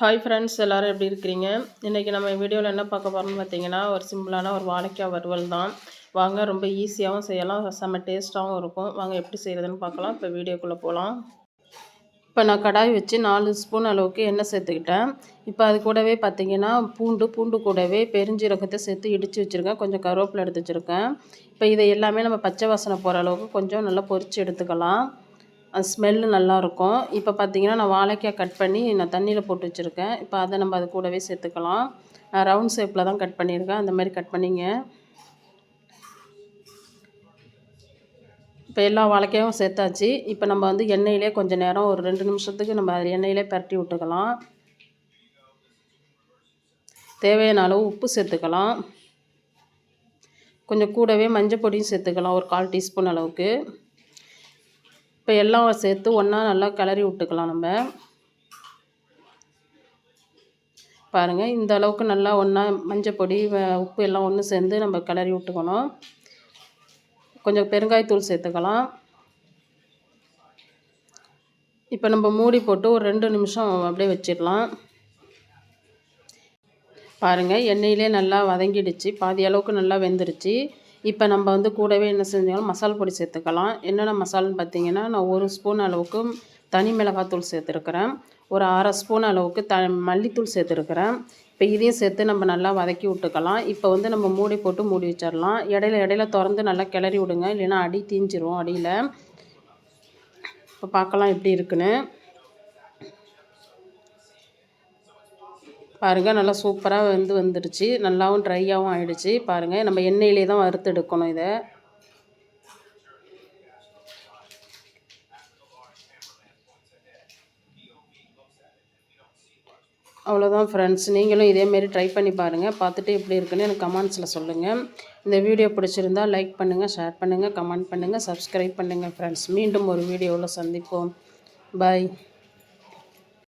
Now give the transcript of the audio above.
Hi friends எல்லோரும் எப்படி இருக்கிறீங்க? இன்றைக்கி நம்ம வீடியோவில் என்ன பார்க்க போகிறோம்னு பார்த்தீங்கன்னா ஒரு சிம்பிளான ஒரு வாழைக்காய் வறுவல் தான். வாங்க ரொம்ப ஈஸியாகவும் செய்யலாம். செம்ம டேஸ்ட்டாகவும் இருக்கும். வாங்க எப்படி செய்கிறதுன்னு பார்க்கலாம். இப்போ வீடியோக்குள்ளே போகலாம் இப்போ நான் கடாய் வச்சு நாலு ஸ்பூன் அளவுக்கு எண்ணெய் சேர்த்துக்கிட்டேன். இப்போ அது கூடவே பார்த்தீங்கன்னா பூண்டு பூண்டு கூடவே பெருஞ்சீரகத்தை சேர்த்து இடித்து வச்சுருக்கேன். கொஞ்சம் கருவேப்பிலை எடுத்து வச்சுருக்கேன். இப்போ இதை எல்லாமே நம்ம பச்சை வாசனை போகிற அளவுக்கு கொஞ்சம் நல்லா பொரித்து எடுத்துக்கலாம். ஸ்மெல்லு நல்லாயிருக்கும். இப்போ பார்த்தீங்கன்னா நான் வாழைக்காய் கட் பண்ணி நான் தண்ணியில் போட்டு வச்சுருக்கேன். இப்போ அதை நம்ம அது கூடவே சேர்த்துக்கலாம். நான் ரவுண்ட் ஷேப்பில் தான் கட் பண்ணியிருக்கேன். அந்த மாதிரி கட் பண்ணிங்க. இப்போ எல்லா வாழைக்காயும் சேர்த்தாச்சு. இப்போ நம்ம வந்து எண்ணெயிலே கொஞ்சம் நேரம் ஒரு ரெண்டு நிமிஷத்துக்கு நம்ம அது எண்ணெயிலே பரட்டி விட்டுக்கலாம். தேவையான அளவு உப்பு சேர்த்துக்கலாம். கொஞ்சம் கூடவே மஞ்சள் பொடியும் சேர்த்துக்கலாம் ஒரு கால் டீஸ்பூன் அளவுக்கு. இப்போ எல்லாம் சேர்த்து ஒன்றா நல்லா கிளறி விட்டுக்கலாம் நம்ம. பாருங்கள் இந்த அளவுக்கு நல்லா ஒன்றா மஞ்சள் பொடி உப்பு எல்லாம் ஒன்று சேர்ந்து நம்ம கிளறி விட்டுக்கணும். கொஞ்சம் பெருங்காயத்தூள் சேர்த்துக்கலாம். இப்போ நம்ம மூடி போட்டு ஒரு ரெண்டு நிமிஷம் அப்படியே வச்சிடலாம். பாருங்கள் எண்ணெயிலே நல்லா வதங்கிடுச்சு. பாதி அளவுக்கு நல்லா வெந்துருச்சு. இப்போ நம்ம வந்து கூடவே என்ன செஞ்சாலும் மசால் பொடி சேர்த்துக்கலாம். என்னென்ன மசால்னு பார்த்தீங்கன்னா நான் ஒரு ஸ்பூன் அளவுக்கு தனி மிளகாத்தூள் சேர்த்துருக்குறேன். ஒரு அரை ஸ்பூன் அளவுக்கு த மல்லித்தூள் சேர்த்துருக்குறேன். இப்போ இதையும் சேர்த்து நம்ம நல்லா வதக்கி விட்டுக்கலாம். இப்போ வந்து நம்ம மூடி போட்டு மூடி வச்சிடலாம். இடையில இடையில திறந்து நல்லா கிளறி விடுங்க. இல்லைன்னா அடி தீஞ்சிரும் அடியில். இப்போ பார்க்கலாம் எப்படி இருக்குன்னு. பாருங்கள் நல்லா சூப்பராக வந்து வந்துடுச்சு. நல்லாவும் ட்ரையாகவும் ஆயிடுச்சு. பாருங்கள் நம்ம எண்ணெயிலே தான் வறுத்து எடுக்கணும் இதை. அவ்வளோதான் ஃப்ரெண்ட்ஸ் நீங்களும் இதேமாரி ட்ரை பண்ணி பாருங்கள் பார்த்துட்டு எப்படி இருக்குன்னு எனக்கு கமெண்ட்ஸில் சொல்லுங்கள் இந்த வீடியோ பிடிச்சிருந்தா லைக் பண்ணுங்கள் ஷேர் பண்ணுங்கள் கமெண்ட் பண்ணுங்கள் சப்ஸ்கிரைப் பண்ணுங்கள் ஃப்ரெண்ட்ஸ் மீண்டும் ஒரு வீடியோவில் சந்திப்போம். பாய்